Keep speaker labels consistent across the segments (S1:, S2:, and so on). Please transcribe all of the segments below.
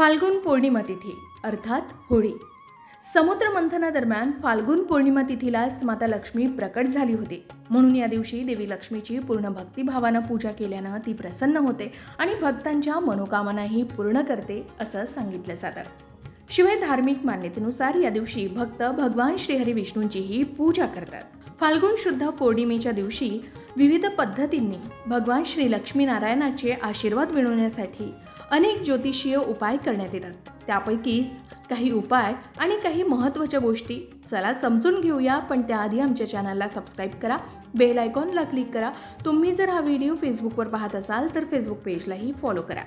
S1: फाल्गुन पौर्णिमा तिथी अर्थात होळी. समुद्र मंथनादरम्यान फाल्गुन पौर्णिमा तिथीलाच माता लक्ष्मी प्रकट झाली होती. म्हणून या दिवशी देवी लक्ष्मीची पूर्ण भक्तिभावानं पूजा केल्यानं ती प्रसन्न होते आणि भक्तांच्या मनोकामनाही पूर्ण करते असं सांगितलं जातं. शिवाय धार्मिक मान्यतेनुसार या दिवशी भक्त भगवान श्रीहरी विष्णूंचीही पूजा करतात. फाल्गुन शुद्ध पौर्णिमेच्या दिवशी विविध पद्धतींनी भगवान श्री लक्ष्मीनारायणाचे आशीर्वाद मिळवण्यासाठी अनेक ज्योतिषीय उपाय करण्यात येतात. त्यापैकीच काही उपाय आणि काही महत्त्वाच्या गोष्टी. चला समजून घेऊया पण त्याआधी आमच्या चॅनलला सबस्क्राईब करा बेल आयकॉनला क्लिक करा. तुम्ही जर हा व्हिडिओ फेसबुकवर पाहत असाल तर फेसबुक पेजलाही फॉलो करा.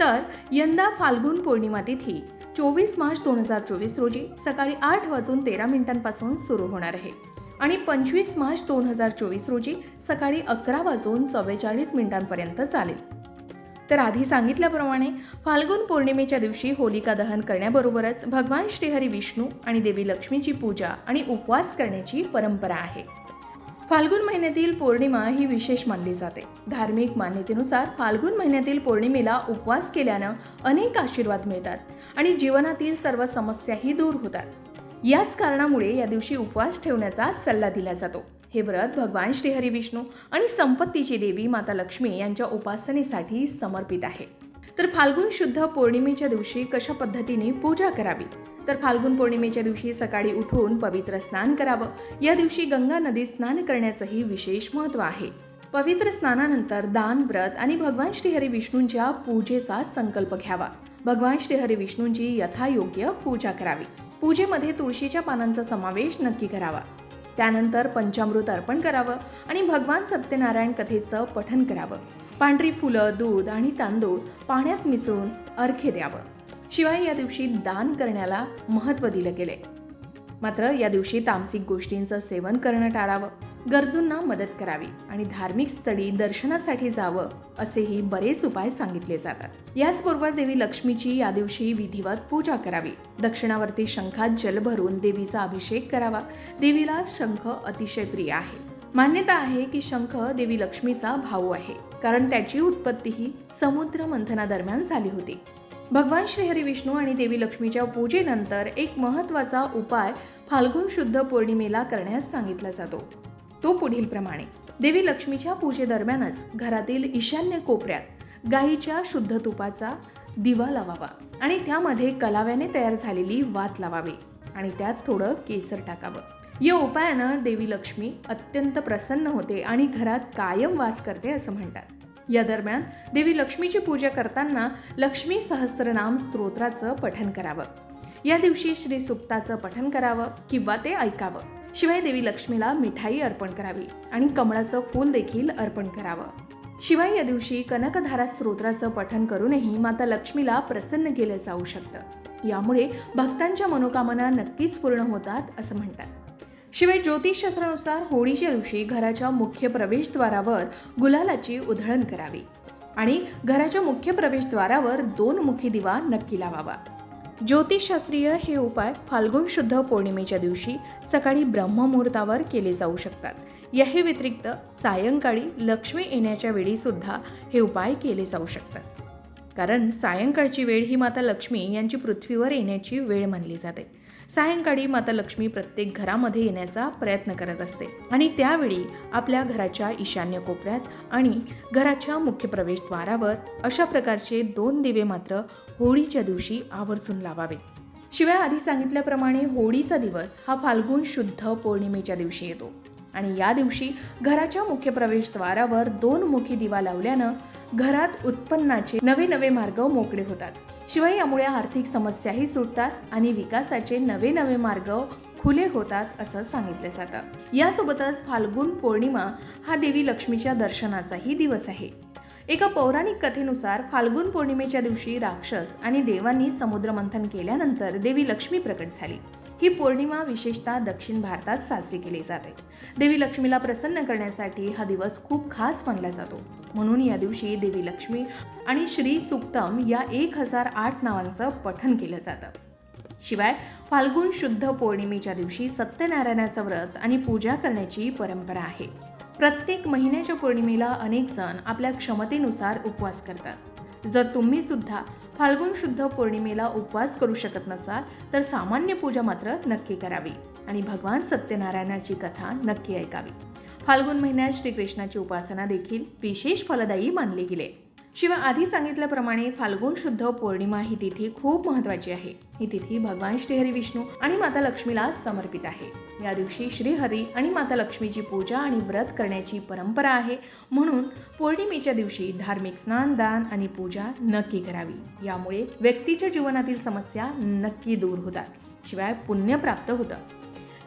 S1: तर यंदा फाल्गुन पौर्णिमा तिथी चोवीस मार्च दोन हजार चोवीस रोजी सकाळी आठ वाजून तेरा मिनिटांपासून सुरू होणार आहे. आणि पंचवीस मार्च दोन हजार चोवीस रोजी सकाळी अकरा वाजून चव्वेचाळीस मिनिटांपर्यंत चालेल. तर आधी सांगितल्याप्रमाणे फाल्गुन पौर्णिमेच्या दिवशी होलिका दहन करण्याबरोबरच भगवान श्रीहरी विष्णू आणि देवी लक्ष्मीची पूजा आणि उपवास करण्याची परंपरा आहे. फाल्गुन महिन्यातील पौर्णिमा ही विशेष मानली जाते. धार्मिक मान्यतेनुसार फाल्गुन महिन्यातील पौर्णिमेला उपवास केल्यानं अनेक आशीर्वाद मिळतात आणि जीवनातील सर्व समस्याही दूर होतात. याच कारणामुळे या दिवशी उपवास ठेवण्याचा सल्ला दिला जातो. हे व्रत भगवान श्रीहरी विष्णू आणि संपत्तीची देवी माता लक्ष्मी यांच्या उपासनेसाठी समर्पित आहे. तर फाल्गुन शुद्ध पौर्णिमेच्या दिवशी कशा पद्धतीने पूजा करावी? तर फाल्गुन पौर्णिमेच्या दिवशी सकाळी उठून पवित्र स्नान करावं. या दिवशी गंगा नदीत स्नान करण्याचंही विशेष महत्त्व आहे. पवित्र स्नानानंतर दान व्रत आणि भगवान श्रीहरी विष्णूंच्या पूजेचा संकल्प घ्यावा. भगवान श्रीहरी विष्णूंची यथायोग्य पूजा करावी. पूजेमध्ये तुळशीच्या पानांचा समावेश नक्की करावा. त्यानंतर पंचामृत अर्पण करावं आणि भगवान सत्यनारायण कथेचं पठन करावं. पांढरी फुलं दूध आणि तांदूळ पाण्यात मिसळून अर्घ्य द्यावं. शिवाय या दिवशी दान करण्याला महत्त्व दिलं गेले. मात्र या दिवशी तामसिक गोष्टींचं सेवन करणं टाळावं. गरजूंना मदत करावी आणि धार्मिक स्थळी दर्शनासाठी जावं असेही बरेच उपाय सांगितले जातात. याचबरोबर देवी लक्ष्मीची या दिवशी विधिवत पूजा करावी. दक्षिणावरती शंखात जल भरून देवीचा अभिषेक करावा. देवीला शंख अतिशय प्रिय आहे. मान्यता आहे की शंख देवी लक्ष्मीचा भाऊ आहे. कारण त्याची उत्पत्ती ही समुद्र मंथनादरम्यान झाली होती. भगवान श्रीहरी विष्णू आणि देवी लक्ष्मीच्या पूजेनंतर एक महत्त्वाचा उपाय फाल्गुन शुद्ध पौर्णिमेला करण्यास सांगितला जातो. तो पुढील प्रमाणे. देवी लक्ष्मीच्या पूजेदरम्यानच घरातील ईशान्य कोपऱ्यात गाईच्या शुद्ध तुपाचा दिवा लावावा आणि त्यामध्ये कलाव्याने तयार झालेली वात लावावी आणि त्यात थोडं केसर टाकावं. या उपायानं देवी लक्ष्मी अत्यंत प्रसन्न होते आणि घरात कायम वास करते असं म्हणतात. या दरम्यान देवी लक्ष्मीची पूजा करताना लक्ष्मी सहस्त्रनाम स्तोत्राचं पठन करावं. या दिवशी श्री सुक्ताचं पठन करावं किंवा ते ऐकावं. शिवाय देवी लक्ष्मीला मिठाई अर्पण करावी आणि कमळाचं फूल देखील अर्पण करावं. शिवाय या दिवशी कनकधारा स्तोत्राचं पठन करूनही माता लक्ष्मीला प्रसन्न केलं जाऊ शकतं. यामुळे भक्तांच्या मनोकामना नक्कीच पूर्ण होतात असं म्हणतात. शिवाय ज्योतिषशास्त्रानुसार होळीच्या दिवशी घराच्या मुख्य प्रवेशद्वारावर गुलालाची उधळण करावी आणि घराच्या मुख्य प्रवेशद्वारावर दोन मुखी दिवा नक्की लावावा. ज्योतिषशास्त्रीय हे उपाय फाल्गुन शुद्ध पौर्णिमेच्या दिवशी सकाळी ब्रह्ममुहूर्तावर केले जाऊ शकतात. याही व्यतिरिक्त सायंकाळी लक्ष्मी येण्याच्या वेळीसुद्धा हे उपाय केले जाऊ शकतात. कारण सायंकाळची वेळ ही माता लक्ष्मी यांची पृथ्वीवर येण्याची वेळ मानली जाते. सायंकाळी माता लक्ष्मी प्रत्येक घरामध्ये येण्याचा प्रयत्न करत असते. आणि त्यावेळी आपल्या घराच्या ईशान्य कोपऱ्यात आणि घराच्या मुख्य प्रवेशद्वारावर अशा प्रकारचे दोन दिवे मात्र होळीच्या दिवशी आवर्जून लावावेत शिवाय आधी सांगितल्याप्रमाणे होळीचा दिवस हा फाल्गुन शुद्ध पौर्णिमेच्या दिवशी येतो. आणि या दिवशी घराच्या मुख्य प्रवेशद्वारावर दोन मुखी दिवा लावल्यानं घरात उत्पन्नाचे नवे नवे मार्ग मोकळे होतात. शिवाय यामुळे आर्थिक समस्याही सुटतात आणि विकासाचे नवे नवे मार्ग खुले होतात असं सांगितलं जातं. यासोबतच फाल्गुन पौर्णिमा हा देवी लक्ष्मीच्या दर्शनाचाही दिवस आहे. एका पौराणिक कथेनुसार फाल्गुन पौर्णिमेच्या दिवशी राक्षस आणि देवांनी समुद्रमंथन केल्यानंतर देवी लक्ष्मी प्रकट झाली. ही पौर्णिमा विशेषतः दक्षिण भारतात साजरी केली जाते. देवी लक्ष्मीला प्रसन्न करण्यासाठी हा दिवस खूप खास मानला जातो. म्हणून या दिवशी देवी लक्ष्मी आणि श्री सुक्तम या एक हजार आठ नावांचं पठन केलं जातं. शिवाय फाल्गुन शुद्ध पौर्णिमेच्या दिवशी सत्यनारायणाचं व्रत आणि पूजा करण्याची परंपरा आहे. प्रत्येक महिन्याच्या पौर्णिमेला अनेक जण आपल्या क्षमतेनुसार उपवास करतात. जर तुम्ही सुद्धा फाल्गुन शुद्ध पौर्णिमेला उपवास करू शकत नसाल तर सामान्य पूजा मात्र नक्की करावी. आणि भगवान सत्यनारायणाची कथा नक्की ऐकावी. फाल्गुन महिन्यात श्रीकृष्णाची उपासना देखील विशेष फलदायी मानली गेली. शिवाय आधी सांगितल्याप्रमाणे फाल्गुन शुद्ध पौर्णिमा ही तिथी खूप महत्त्वाची आहे. ही तिथी भगवान श्रीहरी विष्णू आणि माता लक्ष्मीला समर्पित आहे. या दिवशी श्रीहरी आणि माता लक्ष्मीची पूजा आणि व्रत करण्याची परंपरा आहे. म्हणून पौर्णिमेच्या दिवशी धार्मिक स्नान दान आणि पूजा नक्की करावी. यामुळे व्यक्तीच्या जीवनातील समस्या नक्की दूर होतात. शिवाय पुण्य प्राप्त होतं.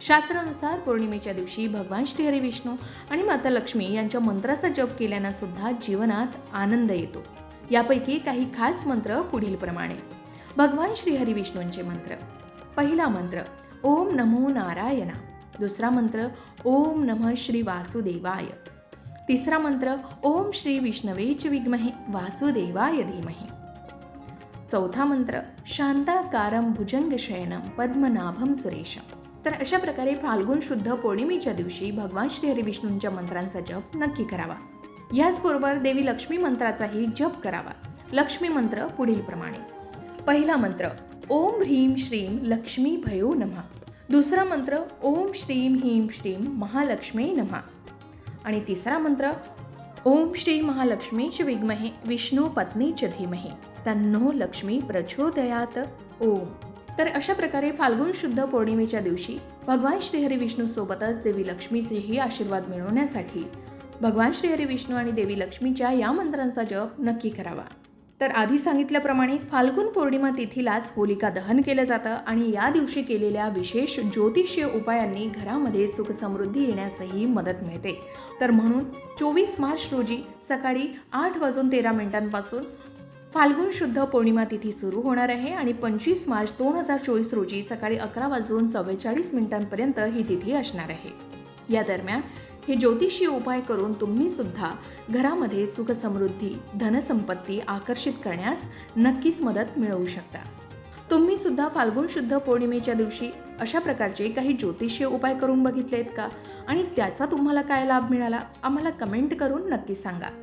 S1: शास्त्रानुसार पौर्णिमेच्या दिवशी भगवान श्रीहरी विष्णू आणि माता लक्ष्मी यांच्या मंत्राचा जप केल्यानं सुद्धा जीवनात आनंद येतो. यापैकी काही खास मंत्र पुढीलप्रमाणे भगवान श्रीहरी विष्णूंचे मंत्र. पहिला मंत्र ओम नमो नारायणा. दुसरा मंत्र ओम नमः श्री वासुदेवाय. तिसरा मंत्र ओम श्री विष्णवेच विद्महे वासुदेवाय धीमहे. चौथा मंत्र शांताकारं भुजंगशयनं पद्मनाभं सुरेशम. तर अशा प्रकारे फाल्गुन शुद्ध पौर्णिमेच्या दिवशी भगवान श्रीहरिविष्णूंच्या मंत्रांचा जप नक्की करावा. याचबरोबर देवी लक्ष्मी मंत्राचाही जप करावा. लक्ष्मी मंत्र पुढील प्रमाणे. पहिला मंत्र ओम ह्रीं श्रीं लक्ष्मी भयो नमः. दुसरा मंत्र ओम श्रीं ह्रीं श्रीं महालक्ष्मी नमः. आणि तिसरा मंत्र ओम श्री महालक्ष्मीच विद्महे विष्णू च धीमहे. तन्नो लक्ष्मी प्रचोदयात. ओम. तर अशा प्रकारे फाल्गुन शुद्ध पौर्णिमेच्या दिवशी भगवान श्रीहरी विष्णू सोबतच देवी लक्ष्मीचेही आशीर्वाद मिळवण्यासाठी भगवान श्रीहरी विष्णू आणि देवी लक्ष्मीच्या या मंत्रांचा जप नक्की करावा. तर आधी सांगितल्याप्रमाणे फाल्गुन पौर्णिमा तिथीलाच होलिका दहन केलं जातं आणि या दिवशी केलेल्या विशेष ज्योतिषीय उपायांनी घरामध्ये सुख समृद्धी येण्यासही मदत मिळते. तर म्हणून चोवीस मार्च रोजी सकाळी आठ वाजून तेरा मिनिटांपासून फाल्गुन शुद्ध पौर्णिमा तिथी सुरू होणार आहे आणि पंचवीस मार्च दोन हजार चोवीस रोजी सकाळी अकरा वाजून चव्वेचाळीस मिनिटांपर्यंत ही तिथी असणार आहे. या दरम्यान हे ज्योतिषीय उपाय करून तुम्ही सुद्धा घरामध्ये सुख समृद्धी धनसंपत्ती आकर्षित करण्यास नक्कीच मदत मिळवू शकता. तुम्ही सुद्धा फाल्गुन शुद्ध पौर्णिमेच्या दिवशी अशा प्रकारचे काही ज्योतिषीय उपाय करून बघितलेत का? आणि त्याचा तुम्हाला काय लाभ मिळाला? आम्हाला कमेंट करून नक्की सांगा.